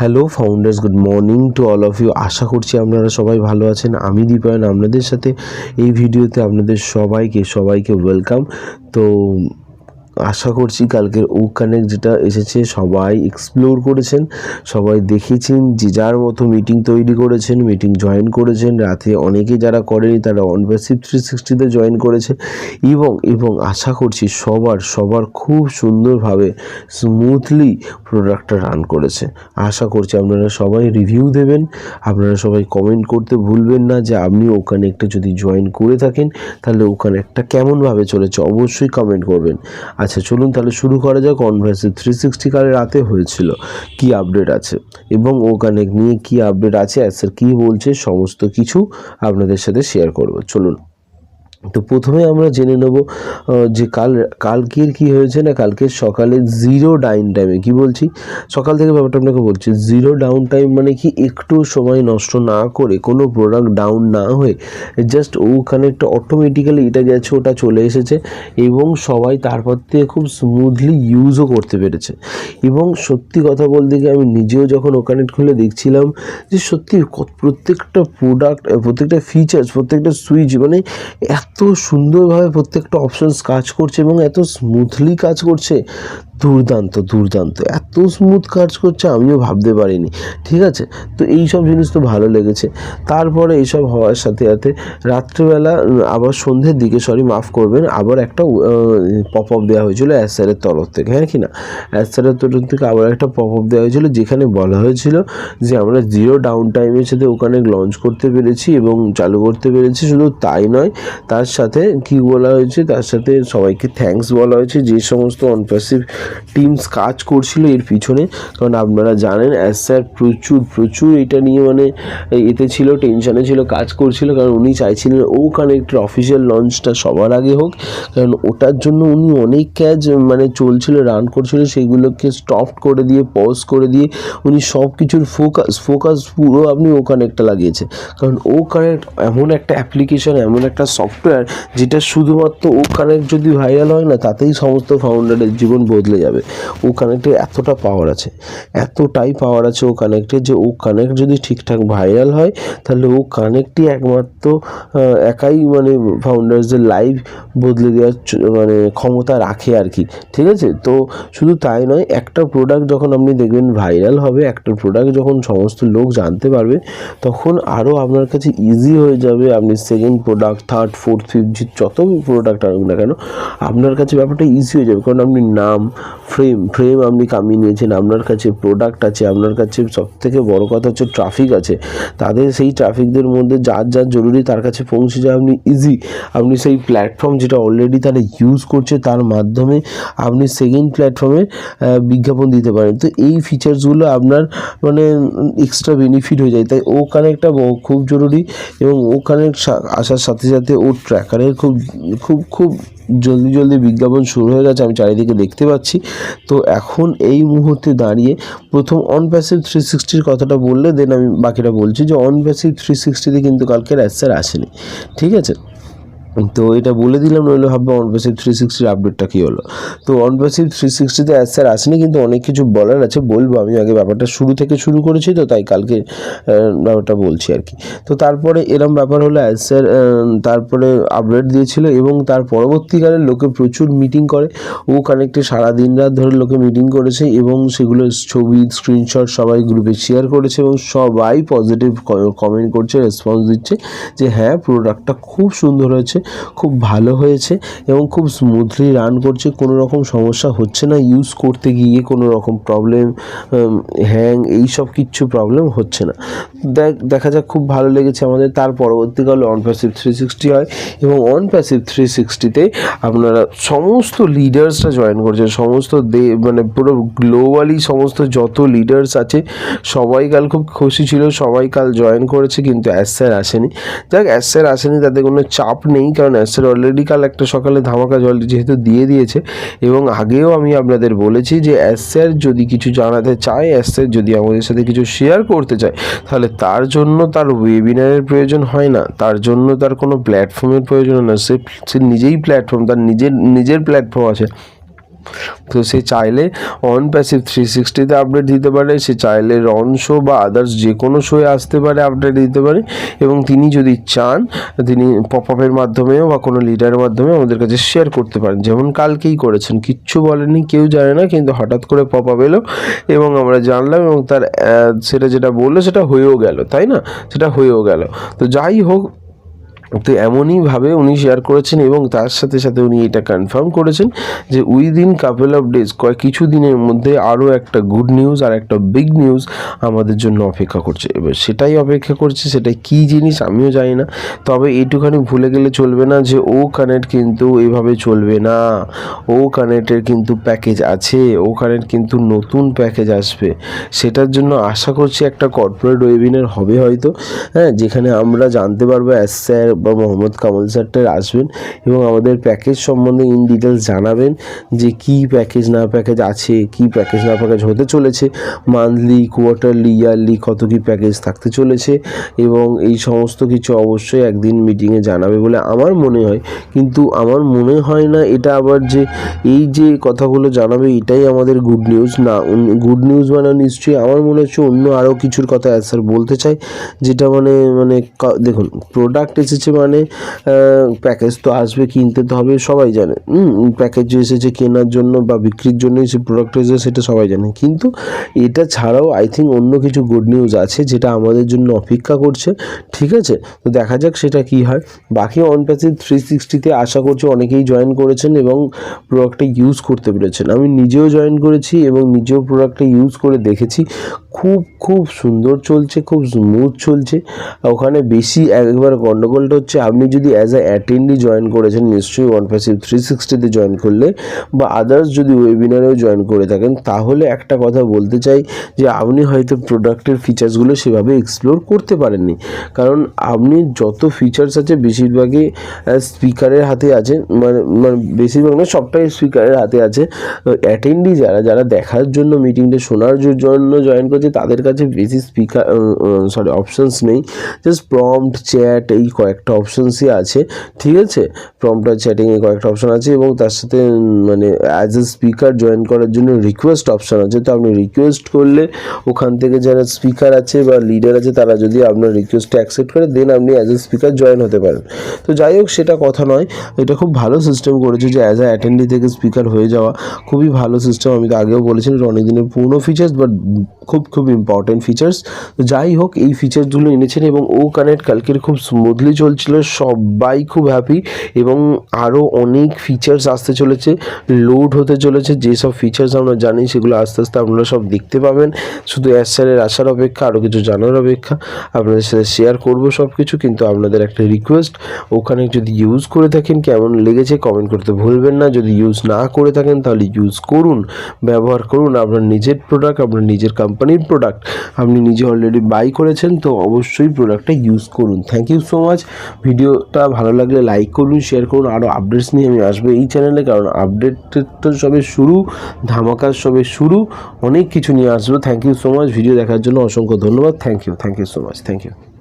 Hello founders good morning to all of you আশা করছি আপনারা সবাই ভালো আছেন। আমি দীপায়ন, আপনাদের সাথে এই ভিডিওতে আপনাদের সবাইকে সবাইকে ওয়েলকাম তো আশা করছি কালকের ও কানেক্ট যেটা এসেছে সবাই এক্সপ্লোর করেছেন, সবাই দেখেছেন, যে যার মতো মিটিং তৈরি করেছেন মিটিং জয়েন করেছেন। রাতে অনেকে যারা করেনি, তারা অনপ্যাসিভ থ্রি সিক্সটিতে জয়েন করেছে। এবং এবং আশা করছি সবার সবার খুব সুন্দরভাবে স্মুথলি প্রোডাক্টটা রান করেছে। আশা করছি আপনারা সবাই রিভিউ দেবেন। আপনারা সবাই কমেন্ট করতে ভুলবেন না যে আপনি ও কানেক্টে যদি জয়েন করে থাকেন, তাহলে ও কানেক্টটা কেমনভাবে চলেছে অবশ্যই কমেন্ট করবেন। আচ্ছা চলুন তাহলে শুরু করা যাক। কনভার্সে থ্রি সিক্সটি কালে রাতে হয়েছিল। কি আপডেট আছে? এবং ও কানেক্ট নিয়ে কি আপডেট আছে? অ্যাসার কী বলছে? সমস্ত কিছু আপনাদের সাথে শেয়ার করব। চলুন। তো প্রথমে আমরা জেনে নেব যে কাল, কালকের কি হয়েছে না কালকে সকালে জিরো ডাউন টাইমে কি বলছি? সকাল থেকে ব্যাপারটা আপনাকে বলছি জিরো ডাউন টাইম মানে কি একটু সময় নষ্ট না করে, কোনো প্রোডাক্ট ডাউন না হয়ে জাস্ট ওখানে একটা অটোমেটিক্যালি এটা গেছে, ওটা চলে এসেছে এবং সবাই তারপর থেকে খুব স্মুথলি ইউজও করতে পেরেছে। এবং সত্যি কথা বলতে গিয়ে আমি নিজেও যখন ওখানে খুলে দেখছিলাম যে সত্যি প্রত্যেকটা প্রোডাক্ট প্রত্যেকটা ফিচার্স প্রত্যেকটা সুইচ মানে এত সুন্দরভাবে প্রত্যেকটা অপশনস কাজ করছে এবং এত স্মুথলি কাজ করছে। দুর্দান্ত দুর্দান্ত। এত স্মুথ কাজ করছে, আমিও ভাবতে পারিনি। ঠিক আছে? তো এই সব জিনিস তো ভালো লেগেছে। তারপরে এইসব হওয়ার সাথে সাথে রাত্রেবেলা আবার সন্ধ্যের দিকে সরি মাফ করবেন, আবার একটা পপ আপ দেওয়া হয়েছিল অ্যাসারের তরফ থেকে হ্যাঁ কি না? অ্যাসারের তরফ থেকে আবার একটা পপ আপ দেওয়া হয়েছিল, যেখানে বলা হয়েছিল যে আমরা জিরো ডাউন টাইমের সাথে ওখানে লঞ্চ করতে পেরেছি এবং চালু করতে পেরেছি। শুধু তাই নয়, তার সাথে কি বলা হয়েছে? তার সাথে সবাইকে থ্যাঙ্কস বলা হয়েছে। যে সমস্ত অনপ্যাসিভ টিমস কাজ করছিল, এর পিছনে। কারণ আপনারা জানেন অ্যাজ স্যার প্রচুর প্রচুর এটা নিয়ে মানে এতে ছিল টেনশনে ছিল, কাজ করছিল। কারণ উনি চাইছিলেন ও কানেক্টের অফিসিয়াল লঞ্চটা সবার আগে হোক। কারণ ওটার জন্য উনি অনেক ক্যাচ মানে চলছিল রান করছিল, সেগুলোকে স্টপ করে দিয়ে পজ করে দিয়ে উনি সব কিছুর ফোকাস ফোকাস পুরো আপনি ও কানেক্টটা লাগিয়েছে। কারণ ও কানেক্ট এমন একটা অ্যাপ্লিকেশন এমন একটা সফটওয়্যার যেটা শুধুমাত্র ও কানেক্ট যদি ভাইরাল হয় না, তাতেই সমস্ত ফাউন্ডারের জীবন বদলে যাবে। ও কানেক্টের এতটা পাওয়ার আছে, এতটাই পাওয়ার আছে ও কানেক্টের যে ও কানেক্ট যদি ঠিকঠাক ভাইরাল হয়, তাহলে ও কানেক্টই একমাত্র একাই মানে ফাউন্ডার্সদের লাইভ বদলে দেওয়ার মানে ক্ষমতা রাখে আর কি, ঠিক আছে? তো শুধু তাই নয়, একটা প্রোডাক্ট যখন আপনি দেখবেন ভাইরাল হবে, একটা প্রোডাক্ট যখন সমস্ত লোক জানতে পারবে, তখন আরও আপনার কাছে ইজি হয়ে যাবে, আপনি second product third fourth fifth যত প্রোডাক্ট আনুক না কেন, আপনার কাছে ব্যাপারটা ইজি হয়ে যাবে। কারণ আপনি নাম ফ্রেম ফ্রেম আপনি কামিয়ে নিয়েছেন, আপনার কাছে প্রোডাক্ট আছে, আপনার কাছে সব থেকে বড় কথা হচ্ছে ট্রাফিক আছে। তাদের সেই ট্রাফিকদের মধ্যে যার যার জরুরি তার কাছে পৌঁছে যায় আপনি ইজি আপনি সেই প্ল্যাটফর্ম যেটা অলরেডি তারা ইউজ করছে, তার মাধ্যমে আপনি সেকেন্ড প্ল্যাটফর্মে বিজ্ঞাপন দিতে পারেন। তো এই ফিচার্সগুলো আপনার মানে এক্সট্রা বেনিফিট হয়ে যায়। তাই ও কানেক্টটা খুব জরুরি এবং ও কানেক্ট আসার সাথে সাথে ও ট্র্যাকারের খুব খুব খুব জলদি জলদি বিজ্ঞাপন শুরু হয়ে গেছে, আমি চারিদিকে দেখতে পাচ্ছি। তো এখন এই মুহূর্তে দাঁড়িয়ে প্রথম অন প্যাসিভ থ্রি সিক্সটির কথাটা বললে দেন আমি বাকিটা বলছি যে অন প্যাসিভ থ্রি সিক্সটিতে কিন্তু কালকে অ্যাসার আসেনি। ঠিক আছে? তো এটা বলে দিলাম, নইলে ভাববে অনপ্যাসিভ থ্রি সিক্সটির আপডেটটা কী হলো। তো অনপ্যাসিভ থ্রি সিক্সটিতে অ্যাজ স্যার আসেনি, কিন্তু অনেক কিছু বলার আছে, বলব আমি আগে ব্যাপারটা শুরু থেকে শুরু করেছি তো, তাই কালকে ব্যাপারটা বলছি আর কি। তো তারপরে এরম ব্যাপার হলো অ্যাজ স্যার তারপরে আপডেট দিয়েছিল এবং তার পরবর্তীকালে লোকে প্রচুর মিটিং করে। ও কানেক্টে সারা দিন রাত ধরে লোকে মিটিং করেছে এবং সেগুলো ছবি স্ক্রিনশট সবাই গ্রুপে শেয়ার করেছে এবং সবাই পজিটিভ কমেন্ট করছে রেসপন্স দিচ্ছে যে হ্যাঁ প্রোডাক্টটা খুব সুন্দর হয়েছে। খুব ভালো হয়েছে এবং খুব স্মুথলি রান করছে। কোনো রকম সমস্যা হচ্ছে না। ইউজ করতে গিয়ে কোনো রকম প্রবলেম হ্যাং এই সব কিচ্ছু প্রবলেম হচ্ছে না। দেখ, দেখা যাক খুব ভালো লেগেছে আমাদের। তার পরবর্তীকালে অন প্যাসিভ থ্রি সিক্সটি হয় এবং অন প্যাসিভ থ্রি সিক্সটিতে আপনারা সমস্ত লিডার্সরা জয়েন করছে সমস্ত দে মানে পুরো গ্লোবালি সমস্ত যত লিডার্স আছে, সবাই কাল খুব খুশি ছিল। সবাই কাল জয়েন করেছে কিন্তু অ্যাসার আসেনি। দেখ অ্যাসার আসেনি, তাতে কোনো চাপ নেই। কারণ অ্যাসের অলরেডি কাল একটা সকালে ধামাকা জল যেহেতু দিয়ে দিয়েছে, এবং আগেও আমি আপনাদের বলেছি যে অ্যাসের যদি কিছু জানাতে চায় অ্যাসের যদি আমাদের সাথে কিছু শেয়ার করতে চায়, তাহলে তার জন্য তার ওয়েবিনারের প্রয়োজন হয় না। তার জন্য তার কোনো প্ল্যাটফর্মের প্রয়োজন না। সে সে নিজেই প্ল্যাটফর্ম তার নিজের নিজের প্ল্যাটফর্ম আছে। তো সে চাইলে অন প্যাসিভ থ্রি সিক্সটিতে আপডেট দিতে পারে, সে চাইলে রন শো বা আদার্স যে কোনো শোয়ে আসতে পারে আপডেট দিতে পারে এবং তিনি যদি চান, তিনি পপ আপের মাধ্যমেও বা কোনো লিডারের মাধ্যমে আমাদের কাছে শেয়ার করতে পারেন। যেমন কালকেই করেছেন, কিচ্ছু বলেনি কেউ জানে না, কিন্তু হঠাৎ করে পপ আপ এলো এবং আমরা জানলাম এবং তার সেটা যেটা বলল সেটা হয়েও গেল, তাই না? সেটা হয়েও গেল। তো যাই হোক তো এমনইভাবে উনি শেয়ার করেছেন এবং তার সাথে সাথে উনি এটা কনফার্ম করেছেন যে উইদিন কাপল অফ ডেজ কয়েক কিছু দিনের মধ্যে আরও একটা গুড নিউজ আর একটা বিগ নিউজ আমাদের জন্য অপেক্ষা করছে। এবার সেটাই অপেক্ষা করছে, সেটাই কী জিনিস আমিও জানি না। তবে এইটুখানি ভুলে গেলে চলবে না যে ও কানেক্ট কিন্তু এভাবে চলবে না। ও কানেক্টের কিন্তু প্যাকেজ আছে, ও কানেক্ট কিন্তু নতুন প্যাকেজ আসবে। সেটার জন্য আশা করছি একটা কর্পোরেট ওয়েবিনার হবে হয়তো হ্যাঁ যেখানে আমরা জানতে পারব অ্যাস স্যার বা মোহাম্মদ কামাল স্যারটার আসবেন এবং আমাদের প্যাকেজ সম্বন্ধে ইন ডিটেলস জানাবেন যে কি প্যাকেজ না প্যাকেজ আছে, কি প্যাকেজ না প্যাকেজ হতে চলেছে মান্থলি কোয়ার্টারলি ইয়ারলি কত কি প্যাকেজ থাকতে চলেছে এবং এই সমস্ত কিছু অবশ্যই একদিন মিটিংয়ে জানাবে বলে আমার মনে হয়। কিন্তু আমার মনে হয় না এটা আবার যে এই যে কথাগুলো জানাবে এটাই আমাদের গুড নিউজ না গুড নিউজ মানে নিশ্চয়ই আমার মনে হচ্ছে অন্য আরও কিছুর কথা স্যার বলতে চাই যেটা মানে মানে দেখুন প্রোডাক্ট এসেছে মানে প্যাকেজ তো আসবে, কিনতে তো হবে, সবাই জানে। প্যাকেজ এসেছে কেনার জন্য বা বিক্রির জন্যই সে প্রোডাক্ট এসেছে সেটা সবাই জানে। কিন্তু এটা ছাড়াও আই থিঙ্ক অন্য কিছু গুড নিউজ আছে, যেটা আমাদের জন্য অপেক্ষা করছে। ঠিক আছে? তো দেখা যাক সেটা কি হয়। বাকি অন প্যাসিভ থ্রি সিক্সটিতে আশা করছি অনেকেই জয়েন করেছেন এবং প্রোডাক্টটা ইউজ করতে পেরেছেন। আমি নিজেও জয়েন করেছি এবং নিজেও প্রোডাক্টটা ইউজ করে দেখেছি। খুব খুব সুন্দর চলছে, খুব স্মুথ চলছে। ওখানে বেশি একবার গন্ডগোলটা হচ্ছে, আপনি যদি অ্যাজ আ অ্যাটেন্ডি জয়েন করেছেন, নিশ্চয়ই ওয়ান প্যাসিভ থ্রি সিক্সটিতে জয়েন করলে বা আদার্স যদি ওয়েবিনারেও জয়েন করে থাকেন, তাহলে একটা কথা বলতে চাই যে, আপনি হয়তো প্রোডাক্টের ফিচার্সগুলো সেভাবে এক্সপ্লোর করতে পারেননি। কারণ আপনি যত ফিচার্স আছে, বেশিরভাগই স্পিকারের হাতে আছে মানে মানে বেশিরভাগ না সবটাই স্পিকারের হাতে আছে। অ্যাটেন্ডি যারা যারা দেখার জন্য মিটিংটা শোনার জন্য জয়েন করছে, তাদের কাছে বেশি স্পিকার সরি অপশানস নেই। জাস্ট প্রম্পট চ্যাট এই কয়েকটা অপশনসই আছে, ঠিক আছে? প্রম্পট চ্যাটিংয়ে কয়েকটা অপশন আছে এবং তার সাথে মানে অ্যাজ এ স্পিকার জয়েন করার জন্য রিকোয়েস্ট অপশন আছে। তো আপনি রিকোয়েস্ট করলে ওখান থেকে যারা স্পিকার আছে বা লিডার আছে, তারা যদি আপনার রিকোয়েস্টটা অ্যাকসেপ্ট করে দেন আপনি অ্যাজ এ স্পিকার জয়েন হতে পারেন। তো যাই হোক, সেটা কথা নয়। এটা খুব ভালো সিস্টেম করেছে যে অ্যাজ আ অ্যাটেন্ডি থেকে স্পিকার হয়ে যাওয়া। খুবই ভালো সিস্টেম আমি তো আগেও বলেছিলাম এটা অনেক দিনের পুরনো ফিচার্স বাট খুব খুব ইম্পর্টেন্ট ফিচার্স তো যাই হোক, এই ফিচার্সগুলো এনেছেন এবং ও কানেক্ট কালকের খুব স্মুথলি চলছিল, সবাই খুব হ্যাপি এবং আরও অনেক ফিচার্স আসতে চলেছে লোড হতে চলেছে, যেসব ফিচার্স আমরা জানি সেগুলো আস্তে আস্তে আপনারা সব দেখতে পাবেন। শুধু অ্যাস স্যারের আসার অপেক্ষা আরও কিছু জানার অপেক্ষা, আপনাদের সাথে শেয়ার করব সব কিছু কিন্তু আপনাদের একটা রিকোয়েস্ট ওখানে যদি ইউজ করে থাকেন, কেমন লেগেছে কমেন্ট করতে ভুলবেন না, যদি ইউজ না করে থাকেন, তাহলে ইউজ করুন, ব্যবহার করুন, আপনার নিজের প্রোডাক্ট আপনার নিজের কোম্পানির প্রোডাক্ট আপনি নিজে অলরেডি বাই করেছেন, তো অবশ্যই প্রোডাক্টটা ইউজ করুন। থ্যাংক ইউ সো মাচ ভিডিওটা ভালো লাগলে লাইক করুন শেয়ার করুন আরও আপডেটস নিয়ে আমি আসব এই চ্যানেলে কারণ আপডেটের তো সবে শুরু ধামাকার সবে শুরু, অনেক কিছু নিয়ে আসব। Thank you so much video দেখার জন্য অসংখ্য ধন্যবাদ। Thank you thank you so much thank you